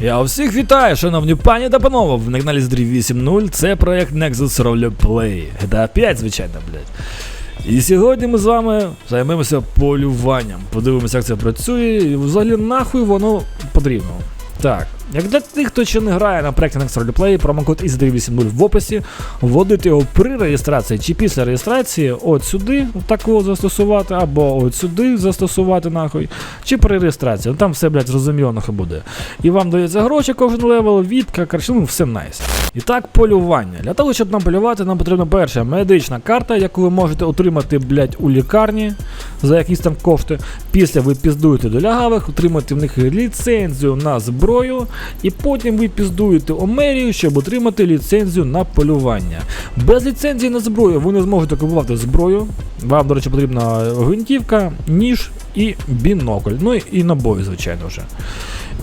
Я всіх вітаю, шановні пані та панове, в каналі з 8.0, це проект Nexus Roleplay. GTA 5, звичайно, блядь. І сьогодні ми з вами займемося полюванням. Подивимося, як це працює, і взагалі нахуй воно потрібно. Так, як для тих, хто ще не грає на проекті Next Roleplay, промокод EASY80 в описі, вводити його при реєстрації чи після реєстрації от сюди такого застосувати, або от сюди застосувати нахуй, чи при реєстрації. Ну, Там все, блядь, зрозуміло нахуй буде. І вам дається гроші кожен левел, віпка, коротше, ну все найс. І так, полювання. Для того, щоб нам полювати, нам потрібна перша медична карта, яку ви можете отримати, блядь, у лікарні за якісь там кошти. Після ви піздуєте до лягавих, отримати в них ліцензію на зброю, і потім ви піздуєте Омерію, щоб отримати ліцензію на полювання. Без ліцензії на зброю ви не зможете купувати зброю. Вам, до речі, потрібна гвинтівка, ніж і бінокль. Ну і набої, звичайно вже.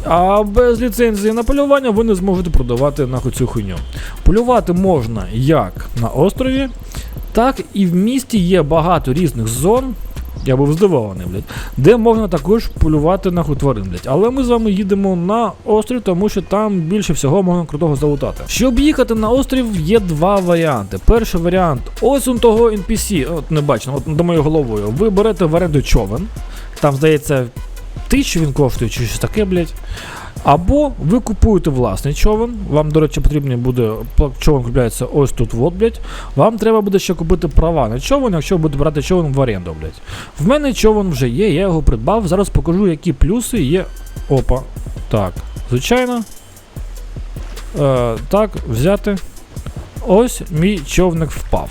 А без ліцензії на полювання ви не зможете продавати нахуй цю хуйню. Полювати можна як на острові, так і в місті є багато різних зон. Я був здивований, блядь, де можна також полювати на тварин, блядь. Але ми з вами їдемо на острів, тому що там більше всього можна крутого залутати. Щоб їхати на острів, є два варіанти. Перший варіант ось он того NPC, от не бачно, от до моєю головою. Ви берете в оренду човен, там здається тисячу він коштує чи щось таке, блядь. Або ви купуєте власний човен, вам, до речі, потрібно буде, човен купляється ось тут, от, блядь. Вам треба буде ще купити права на човен, якщо ви будете брати човен в оренду, блядь. В мене човен вже є, я його придбав. Зараз покажу, які плюси є. Опа. Так, звичайно. Е, так, взяти. Ось мій човник впав.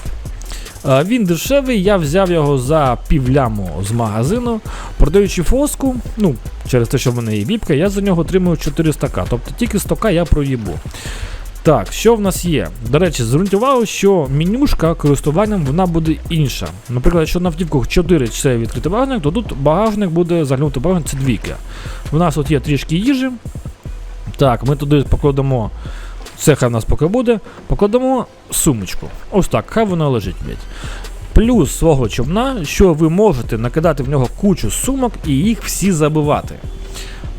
Він дешевий, я взяв його за півляму з магазину. Продаючи фоску, ну, через те, що в мене є віпка, я за нього отримую 400к. Тобто тільки 100к я проїбу. Так, що в нас є? До речі, зверніть увагу, що менюшка користуванням вона буде інша. Наприклад, якщо на автівках 4 це відкритий багажник, то тут багажник буде заглянути багажник, це двійка. У нас от є трішки їжі. Так, ми туди покладемо. Це хай в нас поки буде. Покладемо сумочку. Ось так, хай вона лежить, блядь. Плюс свого човна, що ви можете накидати в нього кучу сумок і їх всі забивати.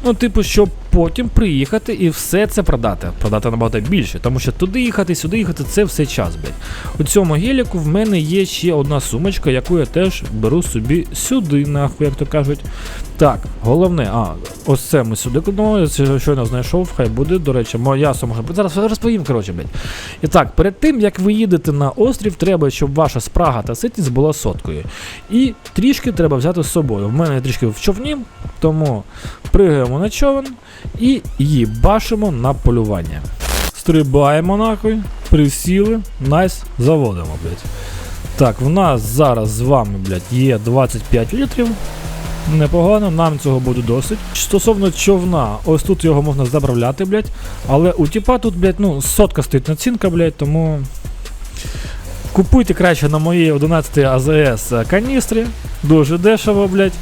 Ну, типу, щоб потім приїхати і все це продати. Продати набагато більше, тому що туди їхати, сюди їхати це все час, блядь. У цьому геліку в мене є ще одна сумочка, яку я теж беру собі сюди, нахуй, як то кажуть. Так, головне, а, ось це ми сюди кладемо, я щойно знайшов, хай буде, до речі, моя сумка. Зараз розповім, коротше, блядь. І так, перед тим як ви їдете на острів, треба, щоб ваша спрага та ситність була соткою. І трішки треба взяти з собою. В мене трішки в човні, тому пригаємо на човен і їбашимо на полювання. Стрибаємо нахуй, присіли, найс, заводимо, блядь. Так, в нас зараз з вами, блядь, є 25 літрів. Непогано, нам цього буде досить. Стосовно човна, ось тут його можна заправляти, блядь. Але у тіпа тут, блядь, ну, сотка стоїть націнка, блядь, тому. Купуйте краще на моїй 11 АЗС каністрі, дуже дешево, блядь.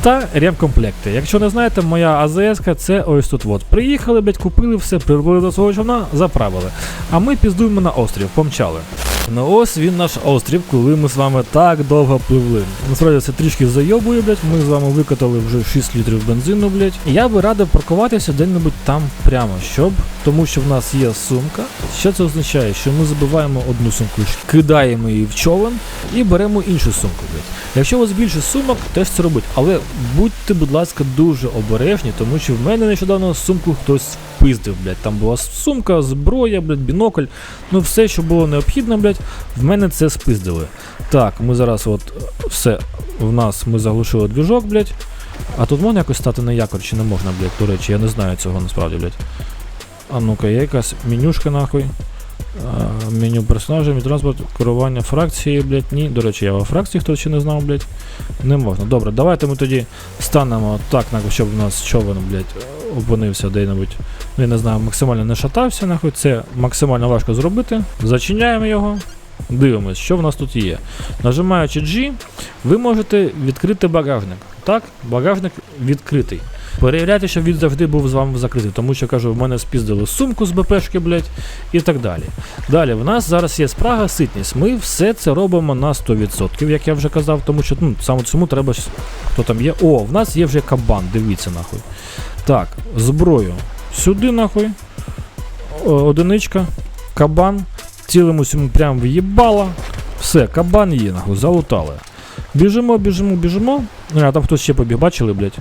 Та ремкомплекти. Якщо не знаєте, моя АЗС це ось тут. от. Приїхали, блядь, купили все, прибули до свого човна, заправили. А ми піздуємо на острів, помчали. Ну ось він наш острів, коли ми з вами так довго пливли. Насправді це трішки зайобує, блядь. Ми з вами викатали вже 6 літрів бензину, блядь. Я би радив паркуватися де-небудь там прямо, щоб. Тому що в нас є сумка. Що це означає? Що ми забиваємо одну сумку, кидаємо її в човен і беремо іншу сумку, блядь. Якщо у вас більше сумок, теж це робить. Але будьте, будь ласка, дуже обережні, тому що в мене нещодавно сумку хтось впиздив, блядь. Там була сумка, зброя, блядь, бінокль. Ну все, що було необхідно, блядь, в мене це спиздили. Так, ми зараз от все. В нас ми заглушили двіжок, блядь. А тут можна якось стати на якор чи не можна, блядь, до речі, я не знаю цього насправді, блядь. А ну-ка, є якась менюшка нахуй. А, меню персонажа, мій транспорт, керування фракції, блядь, ні. До речі, я во фракції, хто ще не знав, блядь. Не можна. Добре, давайте ми тоді станемо так, щоб у нас човен, блядь, опинився де-небудь. Ну, я не знаю, максимально не шатався, нахуй. Це максимально важко зробити. Зачиняємо його. Дивимось, що в нас тут є. Нажимаючи G, ви можете відкрити багажник. Так, багажник відкритий. Перевіряйте, щоб він завжди був з вами закритий, тому що кажу, в мене спіздили сумку з БПшки, блядь, і так далі. Далі, в нас зараз є спрага, ситність. Ми все це робимо на 100%, як я вже казав, тому що ну, саме цьому треба. Хто там є? О, в нас є вже кабан, дивіться нахуй. Так, зброю. Сюди нахуй. Одиничка. Кабан. Цілимось йому прям в'їбало. Все, кабан є, нахуй, залутали. Біжимо, біжимо, біжимо. А там хтось ще побіг, бачили, блядь.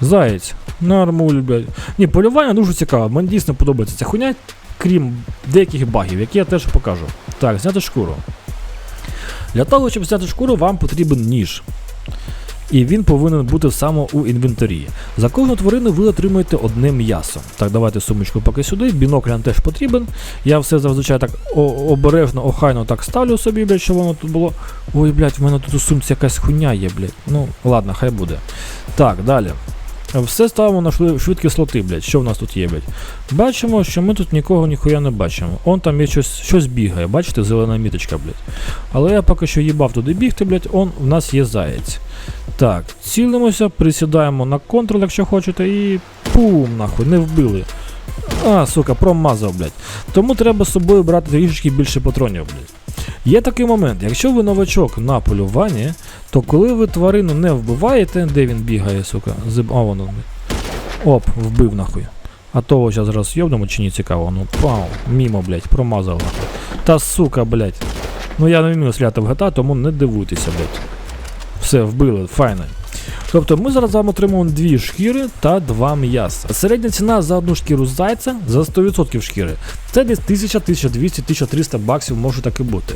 Заєць. Нормуль, блядь. Ні, полювання дуже цікаве. Мені дійсно подобається ця хуйня, крім деяких багів, які я теж покажу. Так, зняти шкуру. Для того, щоб зняти шкуру, вам потрібен ніж. І він повинен бути саме у інвентарі. За кожну тварину ви отримуєте одне м'ясо. Так, давайте сумочку поки сюди. Бінокль нам теж потрібен. Я все зазвичай так обережно, охайно так ставлю собі, блядь, щоб воно тут було. Ой, блядь, в мене тут у сумці якась хуйня є, блядь. Ну, ладно, хай буде. Так, далі. Все ставимо на шви- швидкі слоти, блядь. Що в нас тут є, блядь? Бачимо, що ми тут нікого ніхуя не бачимо. Он там є щось, щось бігає, бачите, зелена міточка, блядь. Але я поки що їбав туди бігти, блядь, он в нас є заєць. Так, цілимося, присідаємо на контрол, якщо хочете, і пум, нахуй, не вбили. А, сука, промазав, блядь. Тому треба з собою брати трішечки більше патронів, блядь. Є такий момент, якщо ви новачок на полюванні, то коли ви тварину не вбиваєте, де він бігає, сука, зиб... А, воно. Оп, вбив нахуй. А того зараз зараз йобнемо чи ні цікаво, ну пау, мімо, блять, промазав нахуй. Та сука, блять. Ну я не вмію стріляти в гата, тому не дивуйтеся, блядь. Все, вбили, файно. Тобто ми зараз з отримуємо дві шкіри та два м'яса. Середня ціна за одну шкіру зайця за 100% шкіри. Це десь 1000, 1200, 1300 баксів може так і бути.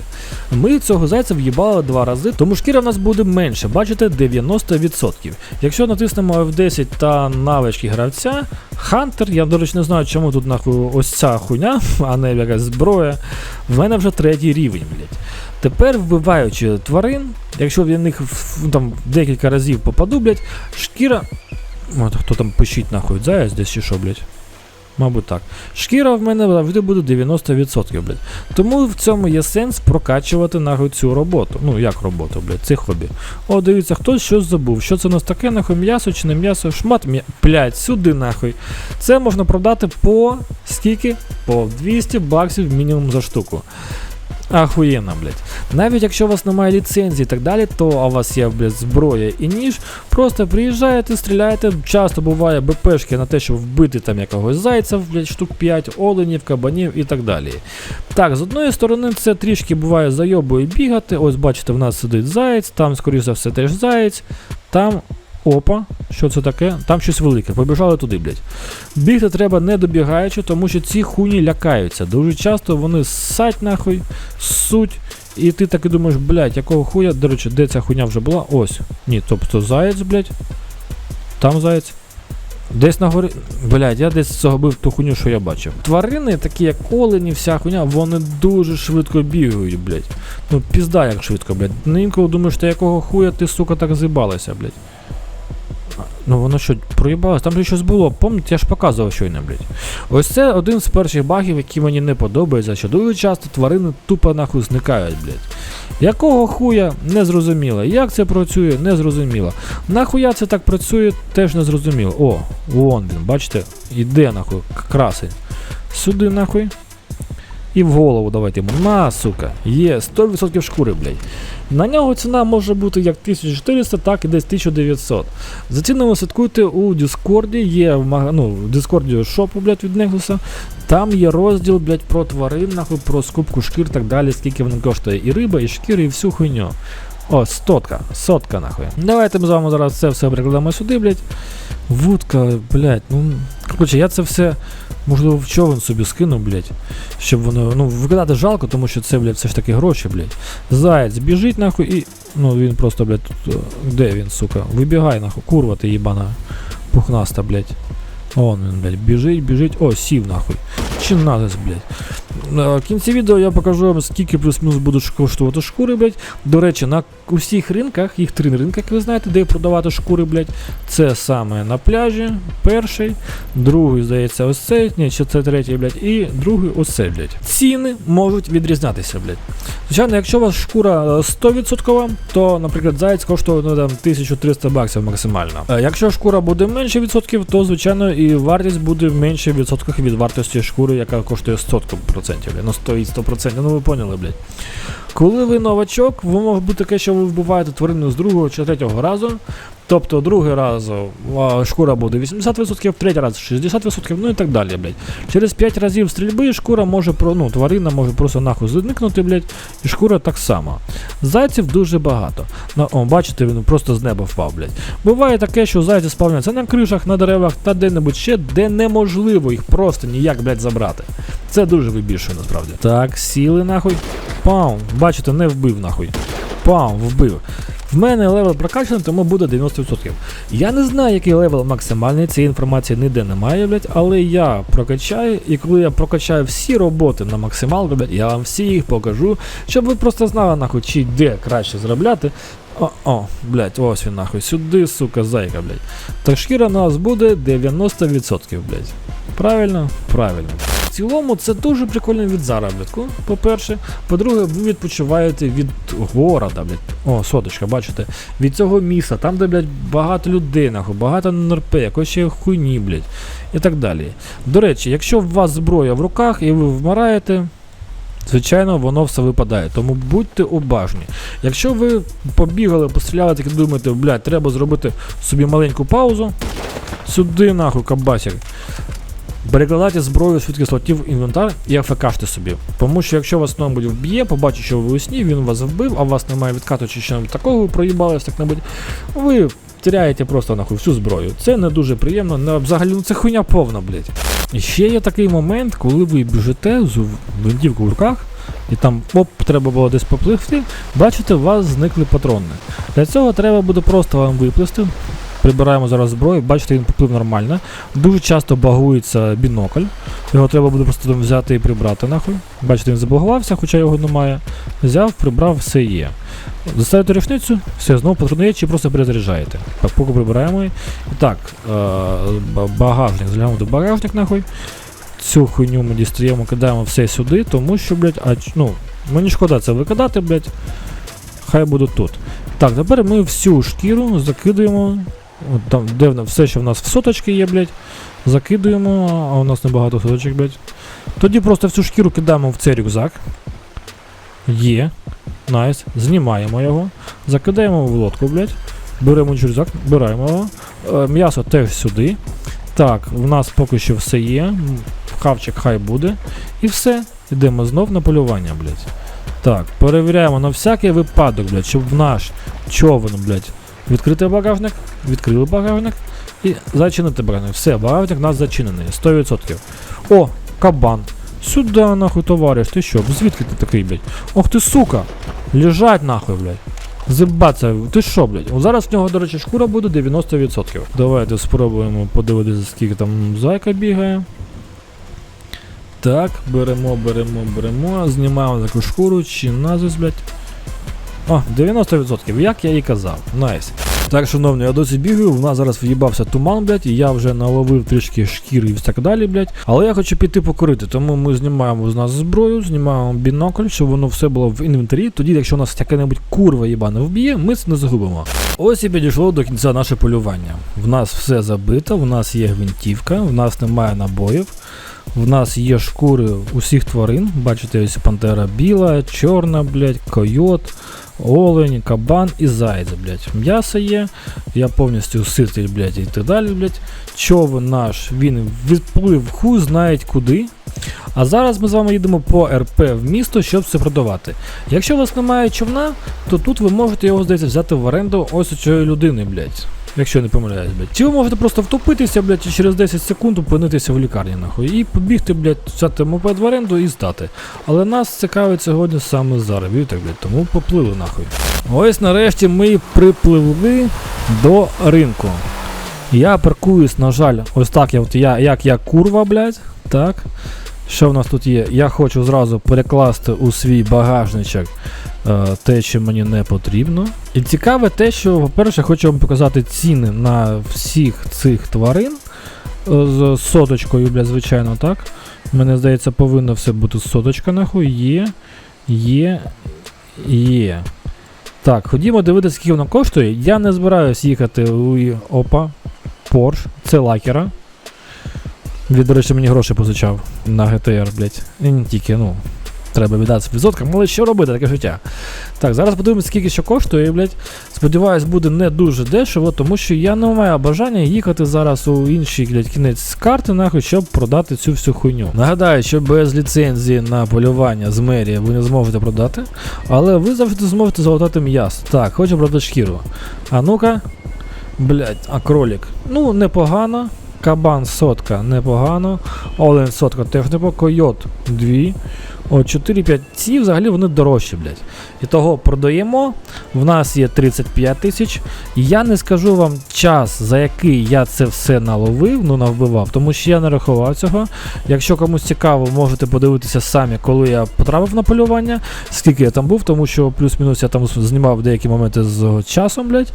Ми цього зайця в'їбали два рази, тому шкіра в нас буде менше, бачите, 90%. Якщо натиснемо F10 та навички гравця, Хантер, я до речі не знаю, чому тут нахуй ось ця хуйня, а не якась зброя. В мене вже третій рівень, блядь. Тепер вбиваючи тварин, якщо в них там декілька разів попаду, блядь, шкіра. От хто там пишіть нахуй, заяць десь чи що, блядь. Мабуть так. Шкіра в мене завжди буде 90%, блядь. Тому в цьому є сенс прокачувати нахуй цю роботу. Ну, як роботу, блядь, це хобі. О, дивіться, хтось щось забув. Що це у нас таке, нахуй, м'ясо чи не м'ясо? Шмат м'я. Блядь, сюди нахуй. Це можна продати по скільки? По 200 баксів мінімум за штуку. Ахуєнно, блядь. Навіть якщо у вас немає ліцензії і так далі, то а у вас є, блядь, зброя і ніж, просто приїжджаєте, стріляєте. Часто буває БПшки на те, щоб вбити там якогось зайця, блядь, штук 5, оленів, кабанів і так далі. Так, з одної сторони, це трішки буває зайобує бігати. Ось бачите, в нас сидить заєць, там, скоріше за все, теж заєць, там. Опа, що це таке? Там щось велике. Побіжали туди, блядь. Бігти треба не добігаючи, тому що ці хуйні лякаються. Дуже часто вони ссать нахуй, суть. І ти так і думаєш, блядь, якого хуя. До речі, де ця хуйня вже була? Ось. Ні, тобто заєць, блядь. Там заєць. Десь на горі. Блядь, я десь загубив ту хуйню, що я бачив. Тварини, такі як олені, вся хуйня, вони дуже швидко бігають, блядь. Ну, пізда як швидко, блядь. Інколи думаєш, та якого хуя ти, сука, так з'їбалася, блядь. Ну воно що, проїбалось? Там же щось було, пам'ятаєте, я ж показував щойно, блядь. Ось це один з перших багів, які мені не подобаються, що дуже часто тварини тупо нахуй зникають, блядь. Якого хуя не зрозуміло. Як це працює, не зрозуміло. Нахуя це так працює, теж не зрозуміло. О, вон він, бачите, іде нахуй, красень. Сюди нахуй. І в голову давайте йому. На, сука. Є 100% шкури, блядь. На нього ціна може бути як 1400, так і десь 1900. За цінами слідкуйте у Діскорді, є в ну, в Діскорді шопу, блядь, від Nexus. Там є розділ, блядь, про тварин, нахуй, про скупку шкір так далі, скільки воно коштує. І риба, і шкіри, і всю хуйню. О, стотка, сотка нахуй. Давайте ми з вами зараз це все перекладемо сюди, блядь. Вудка, блядь, ну. Короче, я це все, можливо, в човен собі скину, блядь. Щоб воно. Ну, викидати жалко, тому що це, блядь, все ж таки гроші, блядь. Заяць біжить нахуй і. Ну він просто, блядь, тут. е, Де він, сука? Вибігай нахуй, курва ти їбана. Пухнаста, блядь. Он він, блядь, біжить, біжить. О, сів нахуй. Чи назис, блядь. Е, В кінці відео я покажу вам, скільки плюс-мінус будуть коштувати шкури, блядь. До речі, на усіх ринках, їх три ринки, як ви знаєте, де продавати шкури, блядь. Це саме на пляжі, перший, другий, здається, ось цей, ні, чи це третій, блядь, і другий ось цей, блядь. Ціни можуть відрізнятися, блядь. Звичайно, якщо у вас шкура е, 100%, то, наприклад, заяць коштує ну, там, 1300 баксів максимально. Е, Якщо шкура буде менше відсотків, то звичайно і вартість буде менше в відсотках від вартості шкури, яка коштує 100%, блядь. ну 100 і 100%, ну ви поняли, блядь. Коли ви новачок, ви може бути таке, що ви вбиваєте тварину з другого чи третього разу, Тобто другий раз шкура буде 80%, третій раз 60%, ну і так далі, блядь. Через 5 разів стрільби шкура може про, ну, тварина може просто нахуй зникнути, блядь, і шкура так само. Зайців дуже багато. Ну, о, бачите, він просто з неба впав, блядь. Буває таке, що зайці спавняться на кришах, на деревах та де-небудь ще, де неможливо їх просто ніяк, блядь, забрати. Це дуже вибільшує насправді. Так, сіли нахуй. Пам, бачите, не вбив нахуй. Пам, вбив. В мене левел прокачаний, тому буде 90%. Я не знаю, який левел максимальний, цієї інформації ніде немає, блядь, але я прокачаю, і коли я прокачаю всі роботи на максималку, блядь, я вам всі їх покажу, щоб ви просто знали, нахуй, чи де краще заробляти. О, о, блядь, ось він нахуй, сюди, сука, зайка, блядь. Так шкіра у нас буде 90%, блядь. Правильно? Правильно. Цілому це дуже прикольний від заробітку, по-перше. По-друге, ви відпочиваєте від города, блядь. О, соточка, бачите? Від цього міста, там, де, блядь, багато людей, нахуй, багато НРП, якось ще хуйні, блядь. І так далі. До речі, якщо у вас зброя в руках і ви вмираєте, звичайно, воно все випадає. Тому будьте уважні. Якщо ви побігали, постріляли, так і думаєте, блядь, треба зробити собі маленьку паузу. Сюди нахуй кабасик. Перекладайте зброю швидких слотів інвентар і АФКште собі. Тому що якщо вас хтось вб'є, побачить, що ви у сні, він вас вбив, а у вас немає відкату чи що такого, ви проїбались так небудь, ви теряєте просто нахуй всю зброю. Це не дуже приємно, не, взагалі ну це хуйня повна, блядь. І ще є такий момент, коли ви біжите з винтівкою в руках, і там оп, треба було десь попливти, бачите, у вас зникли патрони. Для цього треба буде просто вам виплисти. Прибираємо зараз зброю, бачите, він поплив нормально. Дуже часто багується бінокль. Його треба буде просто взяти і прибрати нахуй. Бачите, він забагувався, хоча його немає. Взяв, прибрав, все є. Заставите рушницю, все, знову патронує чи просто перезаряджаєте. Так, поки прибираємо. І так, е, багажник, заглянемо до багажник нахуй. Цю хуйню ми дістаємо, кидаємо все сюди, тому що, блядь, а, ну, мені шкода це викидати, блядь. Хай буде тут. Так, тепер ми всю шкіру закидуємо. От там, в- все, що в нас в соточки є, блядь, закидуємо, а у нас небагато соточок, блядь. Тоді просто всю шкіру кидаємо в цей рюкзак. Є. Найс. Знімаємо його. Закидаємо в лодку, блядь. Беремо рюкзак, беремо його. Е, м'ясо теж сюди. Так, в нас поки що все є. Хавчик хай буде. І все. Йдемо знов на полювання, блядь. Так, перевіряємо на всякий випадок, блядь, щоб в наш човен, блядь, відкрити багажник, відкрили багажник і зачинити багажник. Все, багажник у нас зачинений, 100%. О, кабан. Сюди, нахуй, товариш, ти що? Звідки ти такий, блядь? Ох ти сука! Лежать нахуй, блядь. Зибаться, ти що, блядь? Зараз в нього, до речі, шкура буде 90%. Давайте спробуємо подивитися, скільки там зайка бігає. Так, беремо, беремо, беремо, знімаємо таку шкуру, чи назис, блядь. О, 90%, як я і казав. Найс. Так, шановні, я досі бігаю, в нас зараз в'їбався туман, блядь, і я вже наловив трішки шкір і так далі, блядь. Але я хочу піти покорити, тому ми знімаємо з нас зброю, знімаємо бінокль, щоб воно все було в інвентарі. Тоді, якщо нас яка-небудь курва їбана вб'є, ми це не загубимо. Ось і підійшло до кінця наше полювання. В нас все забито, в нас є гвинтівка, в нас немає набоїв. В нас є шкури усіх тварин. Бачите, ось пантера біла, чорна, блядь, койот, олень, кабан і зайця, блядь. М'ясо є, я повністю ситий, блядь, і так далі, блядь. Човен наш, він відплив хуй знають куди. А зараз ми з вами їдемо по РП в місто, щоб це продавати. Якщо у вас немає човна, то тут ви можете його, здається, взяти в оренду ось у цієї людини, блядь. Якщо не помиляюсь, блядь. Чи ви можете просто втопитися, блядь, і через 10 секунд опинитися в лікарні, нахуй. І побігти, блядь, взяти мопед в оренду і здати. Але нас цікавить сьогодні саме заробіток, блядь, тому поплили нахуй. Ось нарешті ми припливли до ринку. Я паркуюсь, на жаль, ось так, я, я, як я курва, блядь. Так. Що в нас тут є? Я хочу зразу перекласти у свій багажничок е, те, що мені не потрібно. І цікаве те, що, по-перше, хочу вам показати ціни на всіх цих тварин е, з соточкою, бля, звичайно, так. Мене здається, повинно все бути соточка, нахуй. Є, є, є. Так, ходімо дивитися, скільки воно коштує. Я не збираюсь їхати у Опа, Porsche, це лакера. Він, до речі, мені гроші позичав на GTR, блядь. І не тільки, ну. треба віддатися відсоткам, але що робити, таке життя. Так, зараз подивимось, скільки що коштує, блядь. Сподіваюсь, буде не дуже дешево, тому що я не маю бажання їхати зараз у інший блядь, кінець карти, нахуй, щоб продати цю всю хуйню. Нагадаю, що без ліцензії на полювання з мерії ви не зможете продати, але ви завжди зможете залатати м'ясо. Так, хочу продати шкіру. А ну-ка. Блять, а кролик. Ну, непогано. Кабан сотка, непогано. Олен сотка теж непогано. Койот 2. О, 4-5. Ці взагалі вони дорожчі, блядь. І того продаємо. В нас є 35 тисяч. Я не скажу вам час, за який я це все наловив, ну навбивав, тому що я не рахував цього. Якщо комусь цікаво, можете подивитися самі, коли я потрапив на полювання, скільки я там був, тому що плюс-мінус я там знімав деякі моменти з часом, блядь.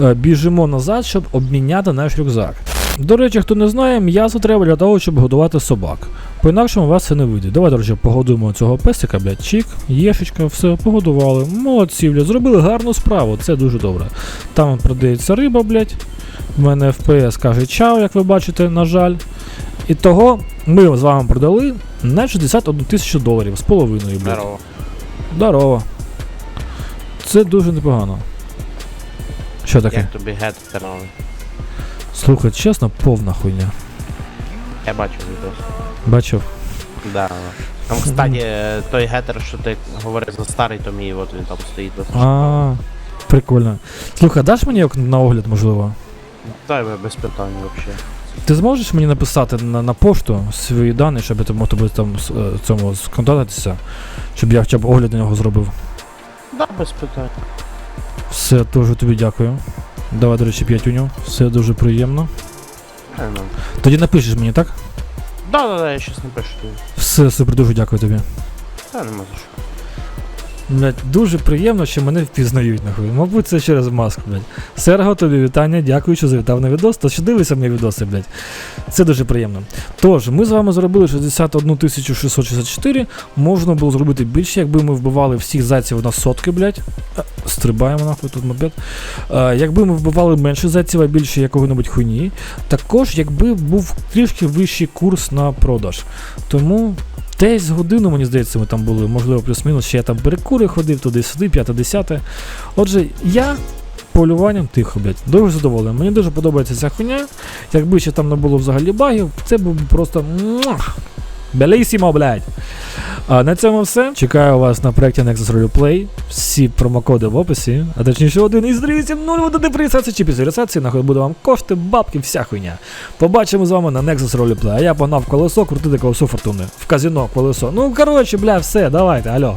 Е, Біжимо назад, щоб обміняти наш рюкзак. До речі, хто не знає, м'ясо треба для того, щоб годувати собак. По-інакшому у вас це не вийде. Давай, до речі, погодуємо цього песика, блядь, чік, єшечка, все, погодували. Молодці, блядь, зробили гарну справу, це дуже добре. Там продається риба, блядь. В мене FPS каже чао, як ви бачите, на жаль. І того ми з вами продали на 61 тисячу доларів з половиною, блядь. Здорово. Здорово. Це дуже непогано. Що таке? Як тобі гет? Слухай, чесно, повна хуйня. Я бачу відос. Бачив. Да. Там, кстати, той гетер, що ти говорив за старий, то мій, от він там стоїть без А, прикольно. Слухай, даш мені як на огляд, можливо? Дай без питань взагалі. Ти зможеш мені написати на, на пошту свої дані, щоб я там мог тобі там з, е, цьому сконтактуватися, щоб я хоча б огляд на нього зробив. Да, без питань. Все, дуже тобі дякую. Давай, до речі, п'ятюню. Все дуже приємно. Ну. Тоді напишеш мені, так? Да, да, да, я щас напишу тобі. Все, супер, дуже дякую тобі. Та нема за що. Блять, дуже приємно, що мене впізнають нахуй. Мабуть, це через маску, блять. Серго, тобі вітання, дякую, що завітав на відос. Та що дивишся мої відоси, блять. Це дуже приємно. Тож, ми з вами зробили 61 664. Можна було зробити більше, якби ми вбивали всіх зайців на сотки, блять. Стрибаємо нахуй тут мопед. Е, якби ми вбивали менше зайців, а більше якого-небудь хуйні. Також, якби був трішки вищий курс на продаж. Тому Десь годину, мені здається, ми там були, можливо, плюс-мінус, ще я там перекури ходив туди-сюди, п'яте-десяте. Отже, я полюванням тихо, блядь, дуже задоволений. Мені дуже подобається ця хуйня. Якби ще там не було взагалі багів, це був просто. Белісімо, блядь. А на цьому все. Чекаю вас на проєкті Nexus Roleplay. Всі промокоди в описі, а точніше один із 380 буде при чи після реєстрації, нахуй буде вам кошти, бабки, вся хуйня. Побачимо з вами на Nexus Roleplay. А я погнав колесо, крутити колесо фортуни. В казино колесо. Ну коротше, бля, все, давайте, алло.